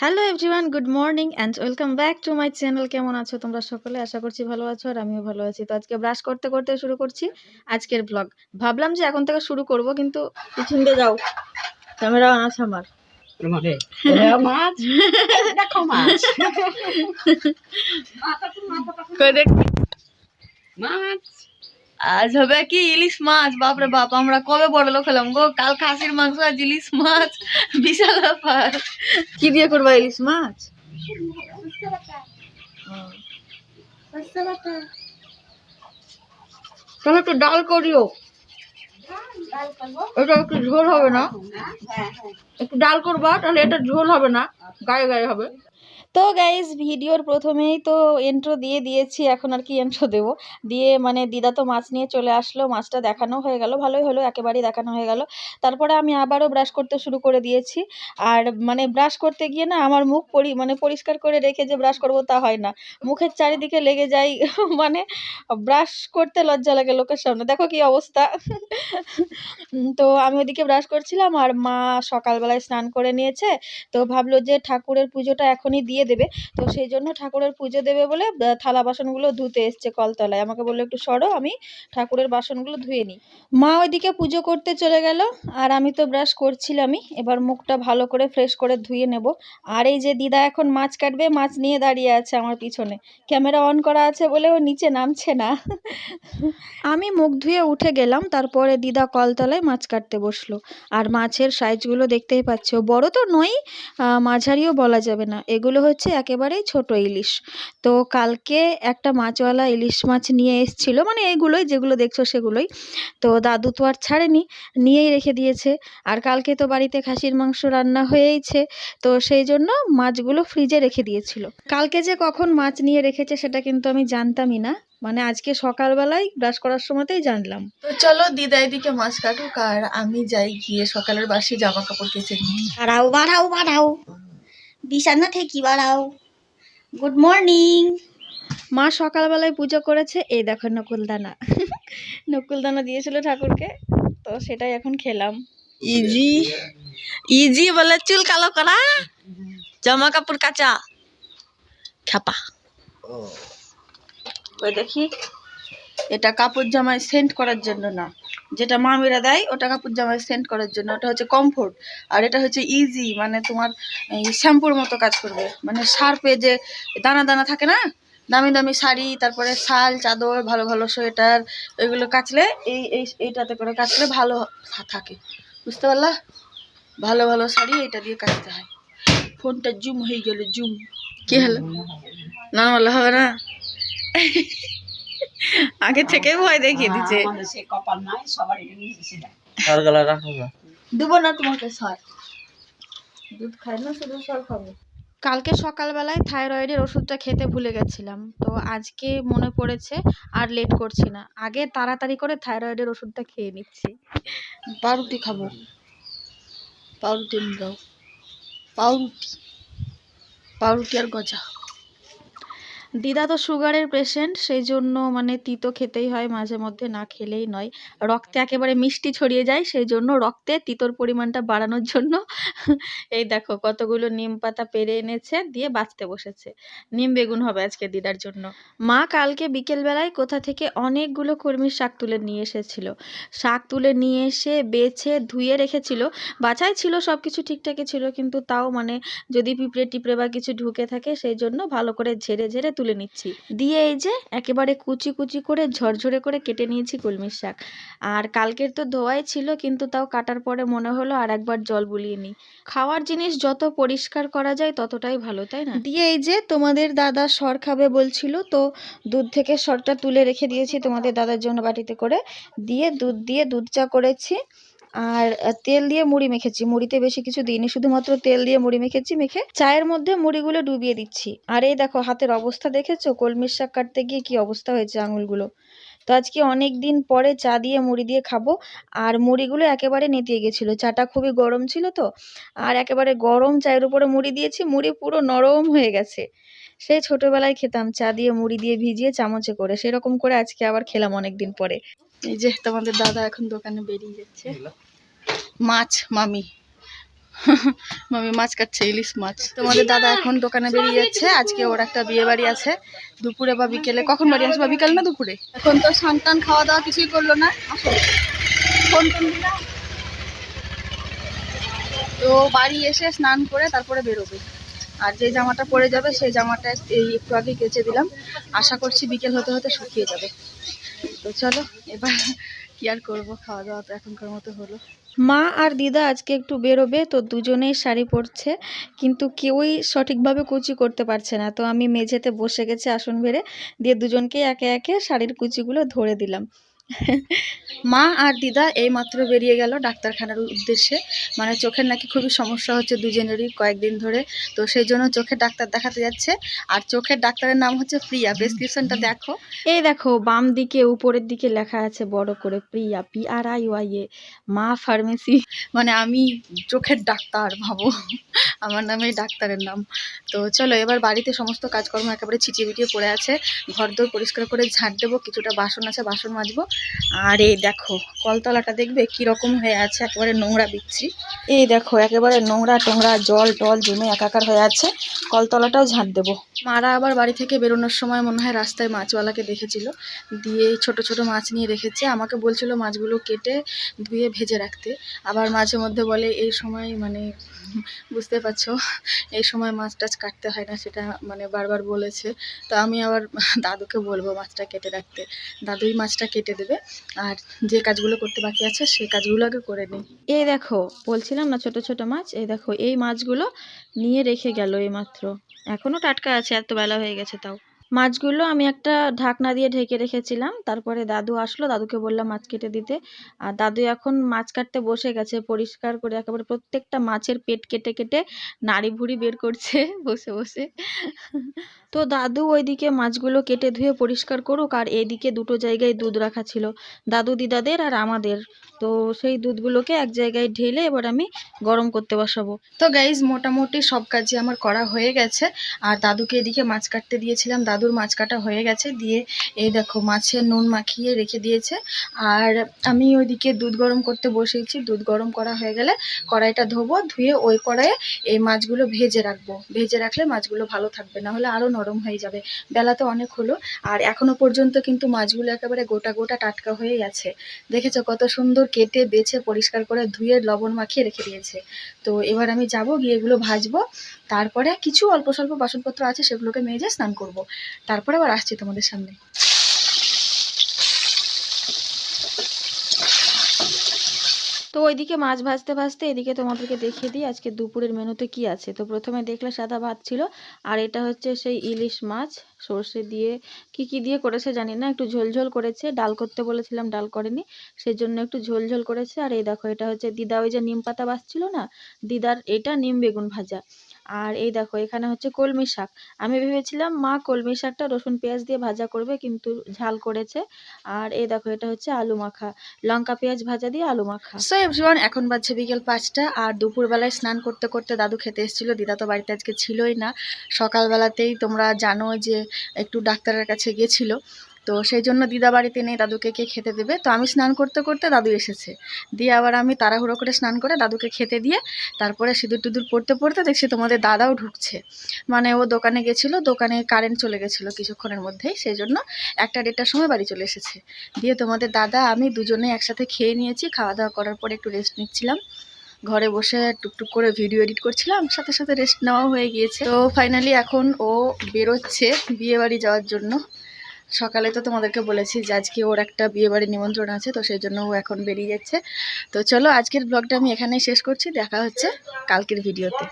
Hello everyone good morning and welcome back to my channel কেমন আছো তোমরা সকলে? আশা করছি ভালো আছো আর আমিও ভালো আছি। তো আজকে ব্রাশ করতে করতে শুরু করছি আজকের ব্লগ ভাবলাম যে এখন থেকে শুরু করব কিন্তু পিছন দিয়ে যাও। ক্যামেরা আছে আমার। মানে মাছ? আজ হবে কি ইলিশ মাছ? বাপরে বাপ আমরা কবে বড় লোক হলাম গো? কাল খাসির মাংস আজ ইলিশ মাছ। বিশাল ব্যাপার। কি দিয়ে করবা ইলিশ মাছ? তাহলে একটু ডাল করিও। এটা একটু ঝোল হবে না? একটু ডাল করবা তাহলে এটা ঝোল হবে না? গায়ে গায়ে হবে। তো গাইজ ভিডিওর প্রথমেই তো এন্ট্রো দিয়ে দিয়েছি, এখন আর কি এন্ট্রো দেব। দিয়ে মানে দিদা তো মাছ নিয়ে চলে আসলো, মাছটা দেখানো হয়ে গেল, ভালোই হলো, একেবারেই দেখানো হয়ে গেল। তারপরে আমি আবারও ব্রাশ করতে শুরু করে দিয়েছি। আর মানে ব্রাশ করতে গিয়ে না আমার মুখ পরি মানে পরিষ্কার করে রেখে যে ব্রাশ করব তা হয় না। মুখের চারিদিকে লেগে যায় মানে ব্রাশ করতে লজ্জা লাগে লোকের সামনে। দেখো কি অবস্থা। তো আমি ওদিকে ব্রাশ করছিলাম, আর মা সকালবেলায় স্নান করে নিয়েছে। তো ভাবলো যে ঠাকুরের পুজোটা এখনই দিয়ে দেবে। তো সেই জন্য ঠাকুরের পুজো দেবে বলে থালা বাসনগুলো ধুতে এসছে কলতলায়। আমাকে বলল, একটু সরো, আমি ঠাকুরের বাসনগুলো ধুয়ে নিই। মা ওইদিকে পুজো করতে চলে গেল, আর আমি তো ব্রাশ করছিলামই। এবার মুখটা ভালো করে ফ্রেশ করে ধুয়ে নেব। আর এই যে দিদা এখন মাছ কাটবে, মাছ নিয়ে দাঁড়িয়ে আছে আমার পিছনে। ক্যামেরা অন করা আছে বলে ও নিচে নামছে না। আমি মুখ ধুয়ে উঠে গেলাম, তারপরে দিদা কলতলায় মাছ কাটতে বসল। আর মাছের সাইজগুলো দেখতেই পাচ্ছ। বড় তো নয় মাঝারিও বলা যাবে না। এগুলো হচ্ছে একেবারেই ছোট ইলিশ। তো কালকে একটা মাছওয়ালা ইলিশ মাছ নিয়ে এসছিল মানে এইগুলোই যেগুলো দেখছ সেগুলোই। তো দাদু তো আর ছাড়েনি নিয়েই রেখে দিয়েছে। আর কালকে তো বাড়িতে খাসির মাংস রান্না হয়েইছে তো সেই জন্য মাছগুলো ফ্রিজে রেখে দিয়েছিল। কালকে যে কখন মাছ নিয়ে রেখেছে সেটা কিন্তু আমি জানতামই না। মানে আজকে সকালবেলায় ব্রাশ করার সময়তেই জানলাম। তো চলো দিদা এদিকে মাছ কাটুক আর আমি যাই গিয়ে সকালের বাসি জামা কাপড় কেচে নিই। বাড়াও বাড়াও বাড়াও বিছানা থেকে বাড়াও। গুড মর্নিং মা সকালবেলায় পুজো করেছে এই দেখো নকুলদানা। নকুলদানা দিয়েছিল ঠাকুরকে তো সেটাই এখন খেলাম। ইজি। ইজি বলে চুল কালো করা। জামা কাপড় কাচা। খাপা ওই দেখি এটা কাপড় জামায় সেন্ট করার জন্য না। যেটা মামিরা দেয় ওটা কাপড় জামায় সেন্ট করার জন্য। ওটা হচ্ছে কমফোর্ট আর এটা হচ্ছে ইজি মানে তোমার শ্যাম্পুর মতো কাজ করবে। মানে শার্পে যে দানা দানা থাকে না, দামি দামি শাড়ি, তারপরে শাল, চাদর, ভালো ভালো সোয়েটার, এগুলো কাচলে এই এই, এইটাতে করে কাচলে ভালো থাকে। বুঝতে পারলা? ভালো ভালো শাড়ি এটা দিয়ে কাচতে হয়। ফোনটা জুম হয়ে গেল, জুম। কি হলো? না হবে না? আগে থেকে ভয় দেখিয়ে দিচ্ছে। আমাদের সে কপাল নাই সবার এটা নিয়ে। দেবো না তোমাকে সর দুধ খাই না শুধু সর খাব। কালকে সকালবেলায় থাইরয়েডের ওষুধটা খেতে ভুলে গেছিলাম তো আজকে মনে পড়েছে আর লেট করছি না। আগে তাড়াতাড়ি করে থাইরয়েডের ওষুধটা খেয়ে নিচ্ছি। পাউরুটি খাব। পাউরুটি দাও পাউরুটি। পাউরুটি আর গজা। দিদা তো সুগারের পেশেন্ট সেই জন্য মানে তিতো খেতেই হয়, মাঝে মধ্যে না খেলেই নয়। রক্তে একেবারে মিষ্টি ছড়িয়ে যায়, সেই জন্য রক্তে তিতোর পরিমাণটা বাড়ানোর জন্য এই দেখো কতগুলো নিম পাতা পেরে এনেছে, দিয়ে বাঁচতে বসেছে। নিম বেগুন হবে আজকে দিদার জন্য। মা কালকে বিকেলবেলায় কোথা থেকে অনেকগুলো কর্মীর শাক তুলে নিয়ে এসেছিল। শাক তুলে নিয়ে এসে বেছে ধুয়ে রেখেছিল। বাছাই ছিল সব কিছু ঠিকঠাকই ছিল, কিন্তু তাও মানে যদি পিঁপড়ে টিপড়ে বা কিছু ঢুকে থাকে, সেই জন্য ভালো করে ঝেড়ে ঝেড়ে তুলে নিচ্ছি। দিয়ে এই যে একেবারে কুচি কুচি করে ঝরঝরে করে কেটে নিয়েছি কলমির শাক। আর কালকের তো ধোয়াই ছিল, কিন্তু তাও কাটার পরে মনে হলো আর একবার জল বুলিয়ে নিই। খাওয়ার জিনিস যত পরিষ্কার করা যায় ততটাই ভালো, তাই না? দিয়ে এই যে তোমাদের দাদা সর খাবে বলছিল, তো দুধ থেকে সরটা তুলে রেখে দিয়েছি তোমাদের দাদার জন্য বাটিতে করে। দিয়ে দুধ দিয়ে দুধ চা করেছি। আর তেল দিয়ে মুড়ি মেখেছি। মুড়িতে বেশি কিছু দিইনি, শুধুমাত্র তেল দিয়ে মুড়ি মেখেছি, মেখে চায়ের মধ্যে মুড়িগুলো ডুবিয়ে দিচ্ছি। আর এই দেখো, হাতের অবস্থা দেখেছ? কলমির শাক কাটতে গিয়ে কি অবস্থা হয়েছে আঙুলগুলো? তো আজকে অনেক দিন পরে চা দিয়ে মুড়ি দিয়ে খাব। আর মুড়িগুলো একেবারে নেতিয়ে গেছিল। চাটা খুবই গরম ছিল তো, আর একেবারে গরম চায়ের উপরে মুড়ি দিয়েছি। মুড়ি পুরো নরম হয়ে গেছে। সেই ছোটবেলায় খেতাম চা দিয়ে মুড়ি দিয়ে ভিজিয়ে চামচে করে। সেরকম করে আজকে আবার খেলাম অনেক দিন পরে। এই যে তোমাদের দাদা এখন দোকানে বেরিয়ে যাচ্ছে। মাছ মামি। মামি মাছ কাটছে ইলিশ মাছ। তোমাদের দাদা এখন দোকানে বেরিয়ে যাচ্ছে। আজকে ওর একটা বিয়ে বাড়ি আছে। দুপুরে বা বিকেলে। কখন বাড়ি আসবে? বিকাল না দুপুরে? এখন তো সন্তান খাওয়া দাওয়া কিছুই করল না। ফোন তো বাড়ি এসে স্নান করে তারপরে বেরোবে। আর যে জামাটা পরে যাবে, সেই জামাটা এই একটু আগে কেচে দিলাম। আশা করছি বিকেল হতে হতে শুকিয়ে যাবে। তো চলো, এবার কি আর করব? খাওয়া দাওয়া তো এখনকার মতো হলো। মা আর দিদা আজকে একটু বেরোবে, তো দুজনেই শাড়ি পরছে, কিন্তু কেউই সঠিকভাবে কুচি করতে পারছে না। তো আমি মেঝেতে বসে গেছি আসন বেড়ে, দিয়ে দুজনকে একে একে শাড়ির কুচিগুলো ধরে দিলাম। মা আর দিদা এই মাত্র বেরিয়ে গেল ডাক্তারখানার উদ্দেশ্যে। মানে চোখের নাকি খুবই সমস্যা হচ্ছে দুজনেরই কয়েকদিন ধরে। তো সেই জন্য চোখের ডাক্তার দেখাতে যাচ্ছে। আর চোখের ডাক্তারের নাম হচ্ছে প্রিয়া। প্রেসক্রিপশনটা দেখো। এই দেখো বাম দিকে উপরের দিকে লেখা আছে বড় করে Priya. P R I Y A মা ফার্মেসি। মানে আমি চোখের ডাক্তার ভাবো। আমার নামেই ডাক্তারের নাম। তো চলো এবার বাড়িতে সমস্ত কাজকর্ম একেবারে ছিটিয়ে বিটিয়ে পড়ে আছে। ঘর দোর পরিষ্কার করে ঝাঁট দেবো কিছুটা বাসন আছে বাসন মাজবো। আর এই দেখো, কলতলাটা দেখবে কীরকম হয়ে আছে, একেবারে নোংরা বিচ্ছি এই দেখো, একেবারে নোংরা টোংরা, জল টল জমে একাকার হয়ে আছে। কলতলাটাও ঝাঁট দেবো। মারা আবার বাড়ি থেকে বেরোনোর সময় মনে হয় রাস্তায় মাছওয়ালাকে দেখেছিল। দিয়ে ছোট ছোট মাছ নিয়ে রেখেছে। আমাকে বলছিল মাছগুলো কেটে ধুয়ে ভেজে রাখতে। আবার মাঝে মধ্যে বলে, এই সময় মানে বুঝতে পারছ, এই সময় মাছ টাছ কাটতে হয় না, সেটা মানে বারবার বলেছে। তো আমি আবার দাদুকে বলব মাছটা কেটে রাখতে। দাদুই মাছটা কেটে দেবে। আর যে কাজগুলো করতে বাকি আছে সেই কাজগুলো আগে করে নিই এই দেখো, বলছিলাম না ছোট ছোট মাছ? এই দেখো, এই মাছগুলো নিয়ে রেখে গেল এই মাত্র এখনও টাটকা আছে, এত বেলা হয়ে গেছে তাও। মাছগুলো আমি একটা ঢাকনা দিয়ে ঢেকে রেখেছিলাম, তারপরে দাদু আসলো, দাদুকে বললাম মাছ কেটে দিতে। আর দাদু এখন মাছ কাটতে বসে গেছে, পরিষ্কার করে একেবারে প্রত্যেকটা মাছের পেট কেটে কেটে নাড়ি ভুড়ি বের করছে বসে বসে। তো দাদু ওইদিকে মাছগুলো কেটে ধুয়ে পরিষ্কার করুক আর এদিকে দুটো জায়গায় দুধ রাখা ছিল, দাদু দিদাদের আর আমাদের। তো সেই দুধগুলোকে এক জায়গায় ঢেলে এবার আমি গরম করতে বসাবো। তো গাইজ মোটামুটি সব কাজই আমার করা হয়ে গেছে। আর দাদুকে এদিকে মাছ কাটতে দিয়েছিলাম। দাদুর মাছ কাটা হয়ে গেছে। দিয়ে এই দেখো মাছের নুন মাখিয়ে রেখে দিয়েছে। আর আমি ওইদিকে দুধ গরম করতে বসেছি দুধ গরম করা হয়ে গেলে কড়াইটা ধোবো, ধুয়ে ওই কড়াইয়ে এই মাছগুলো ভেজে রাখব। ভেজে রাখলে মাছগুলো ভালো থাকবে। না হলে আরও নরম হয়ে যাবে। বেলা তো অনেক হলো। আর এখনও পর্যন্ত কিন্তু মাছগুলো একেবারে গোটা গোটা টাটকা হয়েই আছে দেখেছ কত সুন্দর কেটে, বেছে, পরিষ্কার করে ধুয়ে, লবণ মাখিয়ে রেখে দিয়েছে। তো এবার আমি যাব, গিয়ে এগুলো ভাজবো। তারপরে কিছু অল্প স্বল্প বাসনপত্র আছে, সেগুলোকে মেজে স্নান করব। তারপরে আবার আসছি তোমাদের সামনে। তো ওইদিকে মাছ ভাজতে ভাজতে এদিকে তোমাদেরকে দেখিয়ে দিই আজকে দুপুরের মেনুতে কি আছে। তো প্রথমে দেখলে সাদা ভাত ছিল, আর এটা হচ্ছে সেই ইলিশ মাছ। সর্ষে দিয়ে কি কি দিয়ে করেছে জানি না, একটু ঝোলঝোল করেছে। ডাল করতে বলেছিলাম, ডাল করেনি। সেই জন্য একটু ঝোলঝোল করেছে। আর এই দেখো, এটা হচ্ছে দিদা, ওই যে নিম পাতা বাসছিল না? দিদার, এটা নিম বেগুন ভাজা। আর এই দেখো, এখানে হচ্ছে কলমি শাক। আমি ভেবেছিলাম, মা কলমি শাকটা রসুন, পেঁয়াজ দিয়ে ভাজা করবে, কিন্তু ঝাল করেছে। আর এই দেখো, এটা হচ্ছে আলু মাখা। লঙ্কা, পেঁয়াজ ভাজা দিয়ে আলু মাখা। সো এভরিওয়ান এখন বাজছে বিকেল পাঁচটা, আর দুপুরবেলায় স্নান করতে করতে দাদু খেতে এসেছিল। দিদা তো বাড়িতে আজকে ছিলই না। সকালবেলাতেই তোমরা জানো যে একটু ডাক্তারের কাছে গেছিল। তো সেই জন্য দিদা বাড়িতে নেই, দাদুকে কে খেতে দেবে? তো আমি স্নান করতে করতে দাদু এসেছে। দিয়ে আবার আমি তাড়াহুড়ো করে স্নান করে দাদুকে খেতে দিয়ে তারপরে সিঁদুর টুদুর পড়তে পড়তে দেখছি তোমাদের দাদাও ঢুকছে। মানে ও দোকানে গেছিল, দোকানে কারেন্ট চলে গেছিল কিছুক্ষণের মধ্যেই, সেই জন্য একটা দেড়টার সময় বাড়ি চলে এসেছে। দিয়ে তোমাদের দাদা, আমি দুজনে একসাথে খেয়ে নিয়েছি, খাওয়া দাওয়া করার পরে একটু রেস্ট নিচ্ছিলাম। ঘরে বসে টুকটুক করে ভিডিও এডিট করছিলাম, সাথে সাথে রেস্ট নেওয়াও হয়ে গিয়েছে। তো ফাইনালি এখন ও বেরোচ্ছে বিয়ে বাড়ি যাওয়ার জন্য। সকালে তো তোমাদেরকে বলেছি যে আজকে ওর একটা বিয়ে বাড়ির নিমন্ত্রণ আছে, তো সেই জন্য ও এখন বেরিয়ে যাচ্ছে। তো চলো আজকের ব্লগটা আমি এখানেই শেষ করছি, দেখা হচ্ছে কালকের ভিডিওতে